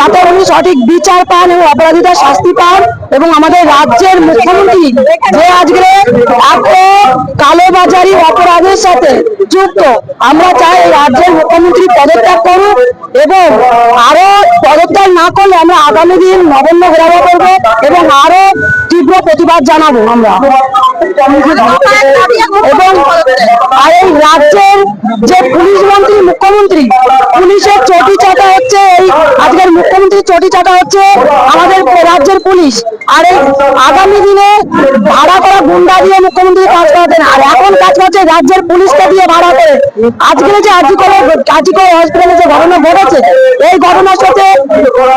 যাতে উনি সঠিক বিচার পান এবং অপরাধীদের শাস্তি পান এবং আমাদের রাজ্যের মুখ্যমন্ত্রী যে আজকে এত কালোবাজারি অপরাধের সাথে যুক্ত, আমরা চাই রাজ্যের মুখ্যমন্ত্রী পদত্যাগ করুক এবং আরও পদত্যাগ না করলে আমরা আগামী দিন নগণ্য ঘেরাও করব এবং আরও তীব্র প্রতিবাদ জানাব আমরা। এবং আর এই রাজ্যের যে পুলিশ মন্ত্রী, মুখ্যমন্ত্রী পুলিশের চটি চাটা হচ্ছে এই আজকের মুখ্যমন্ত্রীর চটি চাটা হচ্ছে আমাদের রাজ্যের পুলিশ। আর এই আগামী দিনে ভাড়া করা গুন্ডা দিয়ে মুখ্যমন্ত্রী কাজ করাতেন। আর এখন কাজ করছে রাজ্যের পুলিশকে দিয়ে ভাড়া করে। আজকের যে আজিকর আজিকর হসপিটালে যে ঘটনা ঘটেছে, এই ঘটনার সাথে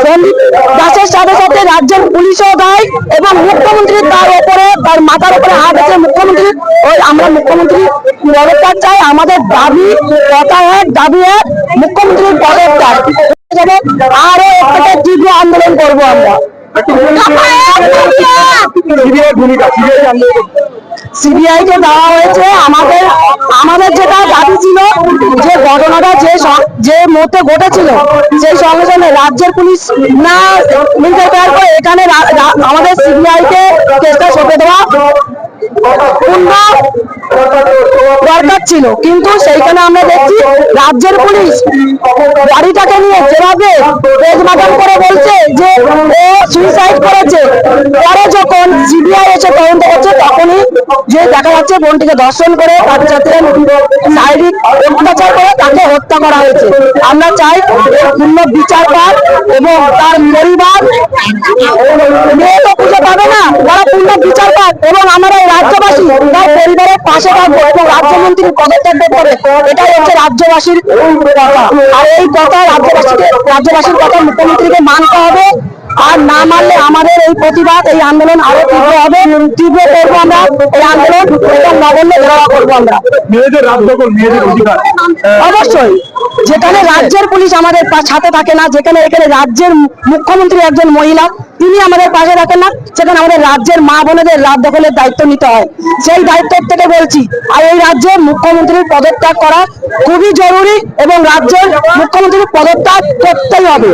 সন্দীপ দাসের সাথে সাথে রাজ্যের পুলিশও দায় এবং মুখ্যমন্ত্রী তার উপরে তার মাথার উপরে হাত আছে মুখ্যমন্ত্রী। ওই আমরা মুখ্যমন্ত্রী চাই। আমাদের দাবি, কথা এক দাবি এক মুখ্যমন্ত্রীর পদত্যাগ। যাবে আরও থেকে তীব্র আন্দোলন করব আমরা। সিবিআই কে দেওয়া হয়েছে আমাদের আমাদের যেটা দাবি ছিল যে ঘটনাটা যে যে মুহূর্তে ঘটেছিল সেই সঙ্গে সঙ্গে রাজ্যের পুলিশ না ইন্টারফেয়ার করে এখানে আমাদের সিবিআই কে কেসটা সঁপে দেওয়া। দরকার ছিল। কিন্তু সেইখানে আমরা দেখছি রাজ্যের পুলিশ গাড়িটাকে নিয়ে যেভাবে পোস্টমর্টম করে বলছে যে ও সুইসাইড করেছে। পরে যখন সিবিআই এসে তদন্ত করছে, তখনই যে দেখা যাচ্ছে বোনটিকে ধর্ষণ করে, তার সাথে শারীরিক অত্যাচার করে তাকে হত্যা করা হয়েছে। আমরা চাই পূর্ণ বিচার পাক এবং তার পরিবার মেয়ে তো খুঁজে পাবে না। পূর্ণ বিচার পাক এবং আমরা এই রাজ্যবাসী তার পরিবারের পাশে থাকব এবং রাজ্যমন্ত্রী পদত্যাগ করতে হবে। এটাই হচ্ছে রাজ্যবাসীর কথা। আর এই কথা রাজ্যবাসীকে রাজ্যবাসীর কথা মুখ্যমন্ত্রীকে মানতে হবে। আর না মানলে আমাদের এই প্রতিবাদ এই আন্দোলন আরও তীব্র হবে। তীব্র করব আমরা এই আন্দোলন এবং নগণ্য ঘেরাওয়া করব আমরা। অবশ্যই। যেখানে রাজ্যের পুলিশ আমাদের সাথে থাকে না যেখানে এখানে রাজ্যের মুখ্যমন্ত্রী একজন মহিলা তিনি আমাদের পাশে থাকেন না, সেখানে আমাদের রাজ্যের মা বোনেদের রাত দখলের দায়িত্ব নিতে হয়। সেই দায়িত্ব থেকে বলছি, আর এই রাজ্যের মুখ্যমন্ত্রীর পদত্যাগ করা খুবই জরুরি এবং রাজ্যের মুখ্যমন্ত্রীর পদত্যাগ করতেই হবে।